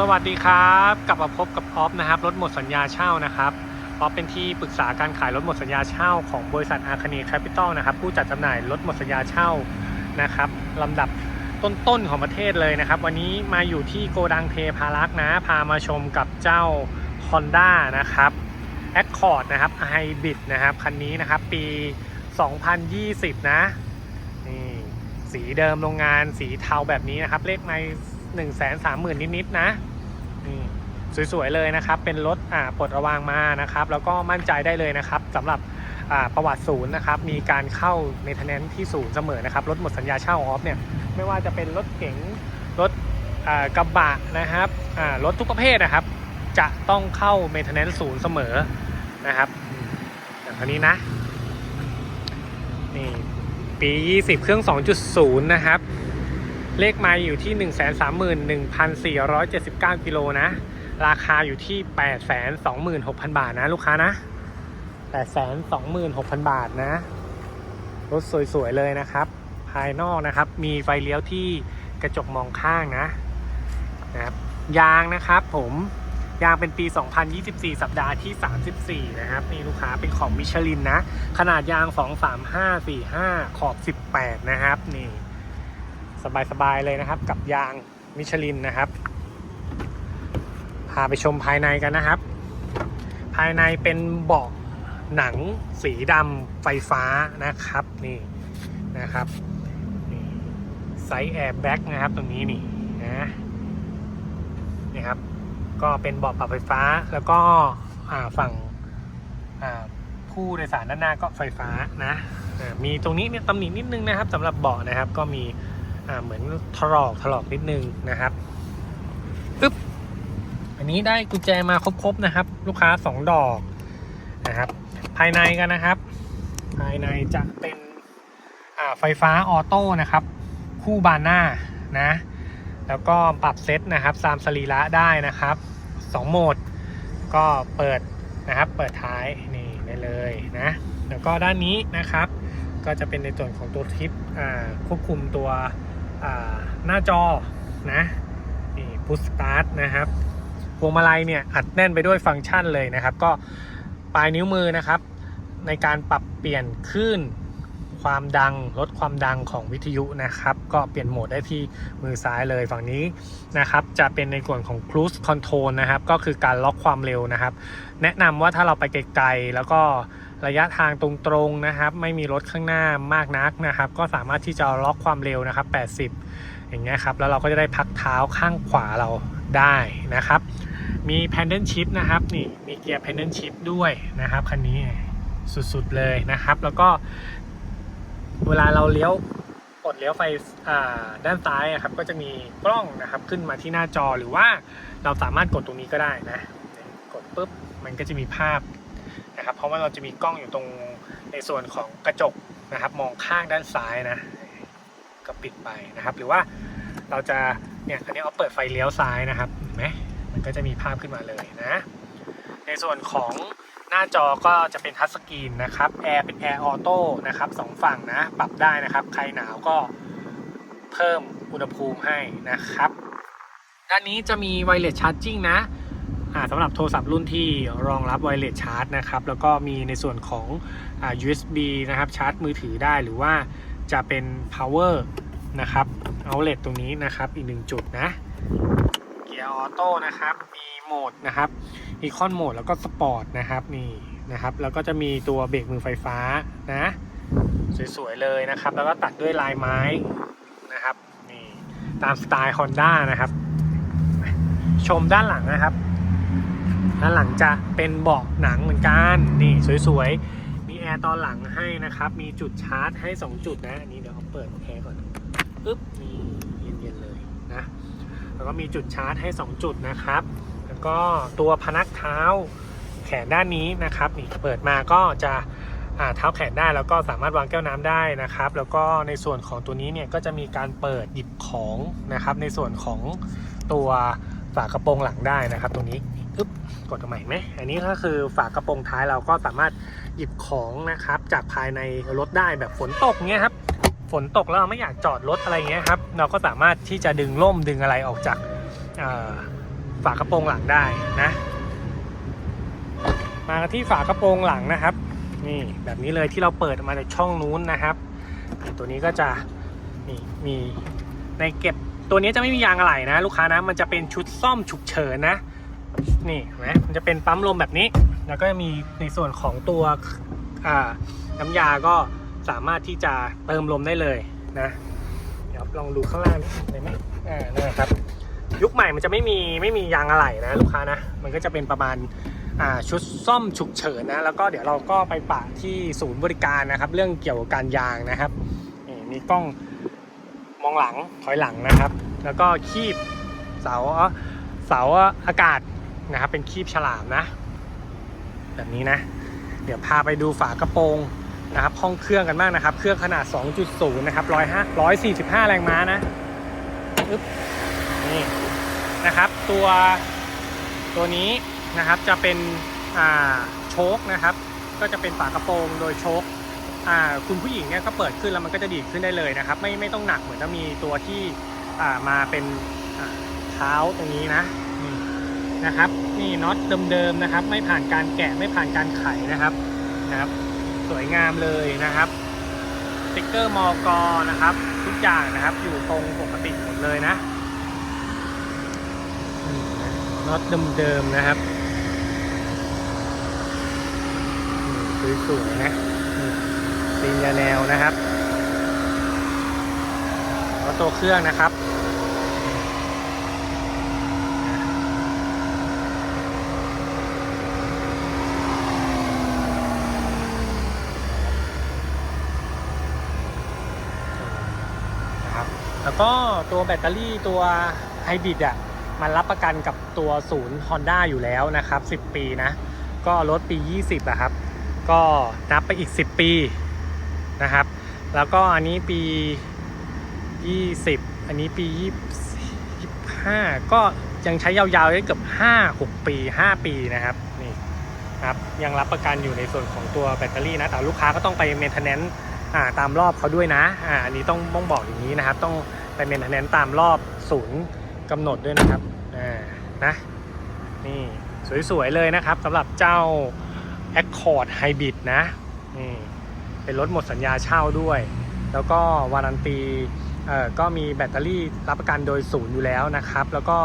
สวัสดีครับกลับมาพบกับออฟนะครับรถหมดสัญญาเช่านะครับออฟเป็นที่ปรึกษาการขายรถหมดสัญญาเช่าของบริษัทอาคานีแคปิตอลนะครับผู้จัดจำหน่ายรถหมดสัญญาเช่านะครับลำดับต้นๆของประเทศเลยนะครับ วันนี้มาอยู่ที่โกดังเทพารักษ์นะพามาชมกับเจ้า Honda นะครับ Accord นะครับ Hybrid นะครับคันนี้นะครับปี 2020 นะนี่สีเดิมโรงงานสีเทาแบบนี้นะครับเลขใน1 3 0 0 0 0 นิด ๆ นะ นี่สวยๆเลยนะครับ เป็นรถอ่าปลดระวางมานะครับ แล้วก็มั่นใจได้เลยนะครับสำหรับอ่าประวัติศูนย์นะครับ มีการเข้าในทนนที่ศูนย์เสมอนะครับ รถหมดสัญญาเช่าออฟเนี่ยไม่ว่าจะเป็นรถเก๋งรถกระบะนะครับรถทุกประเภทนะครับ จะต้องเข้าเมนเทนแนนศูนย์เสมอนะครับอย่างนี้นะนี่ปี 20 เครื่อง 2.0 นะครับ เลขไมาอยู่ที่ 131,479กิโลนะ ราคาอยู่ที่ 826,000 บาทนะลูกค้านะ 826,000 บาทนะ รถสวยๆเลยนะครับ ภายนอกนะครับ มีไฟเลี้ยวที่กระจกมองข้างนะนะครับยางนะครับผมยางเป็นปี 2024 สัปดาห์ที่ 34 นะครับ นี่ลูกค้าเป็นของมิชลินนะ ขนาดยาง 23545 ขอบ 18 นะครับ นี่ สบายๆเลยนะครับ กับยางมิชลินนะครับ พาไปชมภายในกันนะครับ ภายในเป็นเบาะหนังสีดำไฟฟ้านะครับนี่นะครับนี่ไซส์แอร์แบ็กนะครับตรงนี้นี่นะนี่ครับก็เป็นเบาะปรับไฟฟ้าแล้วก็ฝั่งผู้โดยสารด้านหน้าก็ไฟฟ้านะมีตรงนี้เนี่ยตำหนินิดนึงนะครับสำหรับเบาะนะครับก็มี อ่าเหมือนถลอกถลอกนิดนึงนะครับปึ๊บอันนี้ได้กุญแจมาครบๆนะครับ ลูกค้า 2 ดอกนะครับ ภายในกันนะครับ ภายในจะเป็นอ่าไฟฟ้าออโต้นะครับ คู่บานหน้านะแล้วก็ปรับเซตนะครับตามสรีระได้นะครับ 2 โหมดก็เปิดนะครับ เปิดท้ายนี่ได้เลยนะแล้วก็ด้านนี้นะครับ ก็จะเป็นในส่วนของตัวทิปอ่าควบคุมตัว หน้าจอนะนี่พุชสตาร์ทนะครับพวงมาลัยเนี่ยอัดแน่นไปด้วยฟังก์ชันเลยนะครับ ก็ปลายนิ้วมือนะครับ ในการปรับเปลี่ยนคลื่นความดังลดความดังของวิทยุนะครับ ก็เปลี่ยนโหมดได้ที่มือซ้ายเลยฝั่งนี้นะครับ จะเป็นในส่วนของ cruise control นะครับ ก็คือการล็อกความเร็วนะครับ แนะนำว่าถ้าเราไปไกลๆแล้วก็ ระยะทางตรงๆนะครับ ไม่มีรถข้างหน้ามากนักนะครับ ก็สามารถที่จะล็อกความเร็วนะครับ 80 อย่างเงี้ยครับ แล้วเราก็จะได้พักเท้าข้างขวาเราได้นะครับ มี pendant shift นะครับนี่มีเกียร์ pendant shift ด้วยนะครับคันนี้สุดๆเลยนะครับ แล้วก็เวลาเราเลี้ยวกดเลี้ยวไฟอ่าด้านซ้ายอะครับก็จะมีกล้องนะครับขึ้นมาที่หน้าจอหรือว่าเราสามารถกดตรงนี้ก็ได้นะ กดปุ๊บมันก็จะมีภาพ นะครับ เพราะว่าเราจะมีกล้องอยู่ตรงในส่วนของกระจกนะครับ มองข้างด้านซ้ายนะ ก็ปิดไปนะครับ หรือว่าเราจะเนี่ยอันนี้เอาเปิดไฟเลี้ยวซ้ายนะครับเห็นไหมมันก็จะมีภาพขึ้นมาเลยนะ ในส่วนของหน้าจอก็จะเป็นทัชสกรีนนะครับแอร์เป็นแอร์ออโต้นะครับสองฝั่งนะปรับได้นะครับ ใครหนาวก็เพิ่มอุณหภูมิให้นะครับ ด้านนี้จะมีไวเลสชาร์จิ่งนะ สำหรับโทรศัพท์รุ่นที่รองรับไวเลสชาร์จนะครับ แล้วก็มีในส่วนของอ่า USB นะครับชาร์จมือถือได้หรือว่าจะเป็น power นะครับ outlet ตรงนี้นะครับอีกหนึ่งจุดนะ เกียร์ออโต้นะครับ มีโหมดนะครับอีคอนโหมดแล้วก็สปอร์ตนะครับนี่นะครับ แล้วก็จะมีตัวเบรกมือไฟฟ้านะสวยๆเลยนะครับ แล้วก็ตัดด้วยลายไม้นะครับนี่ตามสไตล์ Honda นะครับ ชมด้านหลังนะครับ ด้านหลังจะเป็นเบาะหนังเหมือนกันนี่สวยๆ มีแอร์ตอนหลังให้นะครับ มีจุดชาร์จให้ 2 จุดนะอันนี้เดี๋ยวเอาเปิดแอร์ก่อนปึ๊บนี่เย็นๆเลยนะแล้วก็มีจุดชาร์จให้ 2 จุดนะครับ แล้วก็ตัวพนักเท้าแขนด้านนี้นะครับนี่เปิดมาก็จะเท้าแขนได้แล้วก็สามารถวางแก้วน้ำได้นะครับ แล้วก็ในส่วนของตัวนี้เนี่ยก็จะมีการเปิดหยิบของนะครับ ในส่วนของตัวฝากระโปรงหลังได้นะครับ ตรงนี้ อึ๊บกดตรงไหนไหมอันนี้ก็คือฝากระโปรงท้ายเราก็สามารถหยิบของนะครับ จากภายในรถได้แบบฝนตกเงี้ยครับฝนตกแล้วเราไม่อยากจอดรถอะไรเงี้ยครับ เราก็สามารถที่จะดึงร่มดึงอะไรออกจากฝากระโปรงหลังได้นะ มาที่ฝากระโปรงหลังนะครับ นี่แบบนี้เลยที่เราเปิดออกมาจากช่องนู้นนะครับ ตัวนี้ก็จะนี่มีในเก็บตัวนี้จะไม่มียางอะไหล่นะ ลูกค้านะมันจะเป็นชุดซ่อมฉุกเฉินนะ นี่เห็นไหมมันจะเป็นปั๊มลมแบบนี้ แล้วก็มีในส่วนของตัวน้ำยาก็สามารถที่จะเติมลมได้เลยนะเดี๋ยวลองดูข้างล่างนิดได้ไหมอ่านั่นนะครับ ยุคใหม่มันจะไม่มีไม่มียางอะไหล่นะลูกค้านะมันก็จะเป็นประมาณอ่าชุดซ่อมฉุกเฉินนะแล้วก็เดี๋ยวเราก็ไปปะที่ศูนย์บริการนะครับ เรื่องเกี่ยวกับการยางนะครับนี่มีกล้องมองหลังถอยหลังนะครับ แล้วก็คีบเสาเสาอากาศ นะครับ เป็นคีบฉลามนะ แบบนี้นะ เดี๋ยวพาไปดูฝากระโปรงนะครับ ห้องเครื่องกันบ้างนะครับ เครื่องขนาด 2.0 นะครับ105 145 แรงม้านะอึ๊บนี่นะครับ ตัวตัวนี้นะครับจะเป็นอ่าโชคนะครับ ก็จะเป็นฝากระโปรงโดยโชคอ่าคุณผู้หญิงเนี่ยก็เปิดขึ้นแล้วมันก็จะดีดขึ้นได้เลยนะครับ ไม่ไม่ต้องหนักเหมือนจะมีตัวที่อ่ามาเป็นอ่าเท้าตรงนี้นะ นะครับ นี่น็อตเดิมๆนะครับ ไม่ผ่านการแกะไม่ผ่านการไขนะครับนะครับ สวยงามเลยนะครับสติ๊กเกอร์มอกอนะครับ ทุกอย่างนะครับอยู่ตรงปกติหมดเลยนะน็อตเดิมๆนะครับสวยๆนะนี่ตีนยาแนวนะครับแล้วตัวเครื่องนะครับ นะครับแล้ว ก็ตัวแบตเตอรี่ตัวไฮบริดอะมันรับประกันกับตัวศูนย์ Honda อยู่แล้วนะครับ 10 ปีนะ ก็ลดปี 20อะครับ ก็นับไปอีก 10 ปีนะครับ แล้วก็อันนี้ปี 20 อันนี้ปี 25 ก็ยังใช้ยาวๆได้เกือบ 5 6 ปี 5 ปีนะครับนี่ครับยังรับประกันอยู่ในส่วนของตัวแบตเตอรี่นะ แต่ลูกค้าก็ต้องไปเมนเทนแนนซ์ตามรอบเขาด้วยนะอ่าอันนี้ต้องต้องบอกอย่างนี้นะครับต้อง ไปเมนเทนแนนตามรอบศูนย์กำหนดด้วยนะครับอ่านะนี่สวย ๆ เลยนะครับสำหรับเจ้า Accord Hybrid นะนี่เป็นรถหมดสัญญาเช่าด้วย แล้วก็วารันตีเอ่อก็มีแบตเตอรี่รับประกันโดยศูนย์อยู่แล้วนะครับ แล้วก็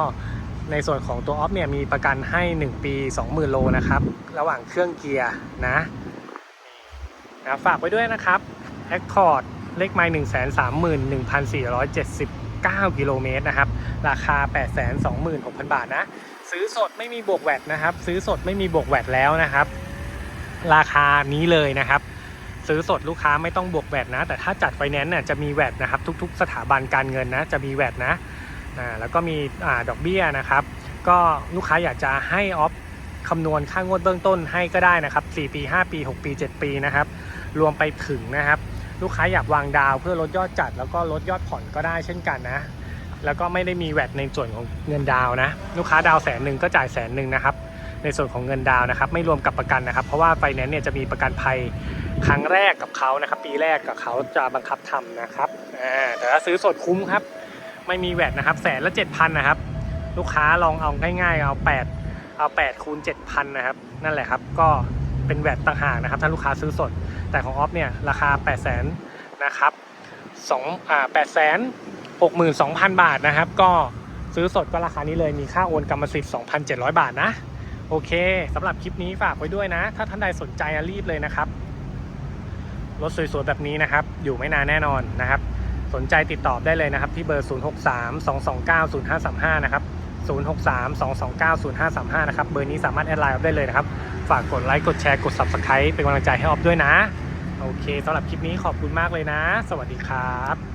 ในส่วนของตัวออฟเนี่ยมีประกันให้ 1 ปี 20,000 โลนะครับ ระหว่างเครื่องเกียร์นะนะฝากไว้ด้วยนะครับ Accord เลขไมล์1 3 1 4 7 9กิโลเมตรนะครับ ราคา826,000บาทนะ ซื้อสดไม่มีบวกแวดนะครับ ซื้อสดไม่มีบวกแวดแล้วนะครับ ราคานี้เลยนะครับ ซื้อสดลูกค้าไม่ต้องบวกแวดนะ แต่ถ้าจัดไฟแนนซ์เนี่ยจะมีแวดนะครับ ทุก ๆ สถาบันการเงินนะ จะมีแวดนะอ่าแล้วก็มีอ่าดอกเบี้ยนะครับ ก็ลูกค้าอยากจะให้ออฟคำนวณค่างวดเบื้องต้นให้ก็ได้นะครับ 4 ปี 5 ปี 6 ปี 7 ปีนะครับ รวมไปถึงนะครับ ลูกค้าอยากวางดาวเพื่อลดยอดจัด แล้วก็ลดยอดผ่อนก็ได้เช่นกันนะ แล้วก็ไม่ได้มีแวดในส่วนของเงินดาวนะ ลูกค้าดาวแสนหนึ่งก็จ่ายแสนหนึ่งนะครับ ในส่วนของเงินดาวนะครับ ไม่รวมกับประกันนะครับ เพราะว่าไฟแนนซ์เนี่ยจะมีประกันภัยครั้งแรกกับเขานะครับ ปีแรกกับเขาจะบังคับทำนะครับแต่ถ้าซื้อสดคุ้มครับ ไม่มีแวดนะครับแสนละเจ็ดพันนะครับ ลูกค้าลองเอาง่ายๆเอาแปดเอาแปดคูณเจ็ดพันนะครับ นั่นแหละครับก็ เป็นแวดต่างหากนะครับ ถ้าลูกค้าซื้อสด แต่ของออฟเนี่ยราคา 8 0 0 0 0นนะครับสองอ่าแปดแสนหกหมื่นสองพันบาทนะครับ ก็ซื้อสดก็ราคานี้เลยมีค่าโอนกรรมสิทธิ์2,700 บาทนะ โอเคสำหรับคลิปนี้ฝากไว้ด้วยนะ ถ้าท่านใดสนใจรีบเลยนะครับ รถสวยๆแบบนี้นะครับ อยู่ไม่นานแน่นอนนะครับ สนใจติดต่อได้เลยนะครับ ที่เบอร์ 0632290535 นะครับ 0632290535 นะครับ เบอร์นี้สามารถแอดไลน์ออฟได้เลยนะครับ ฝากกดไลค์กดแชร์กด Subscribe เป็นกำลังใจให้ออฟด้วยนะ โอเคสำหรับคลิปนี้ขอบคุณมากเลยนะ สวัสดีครับ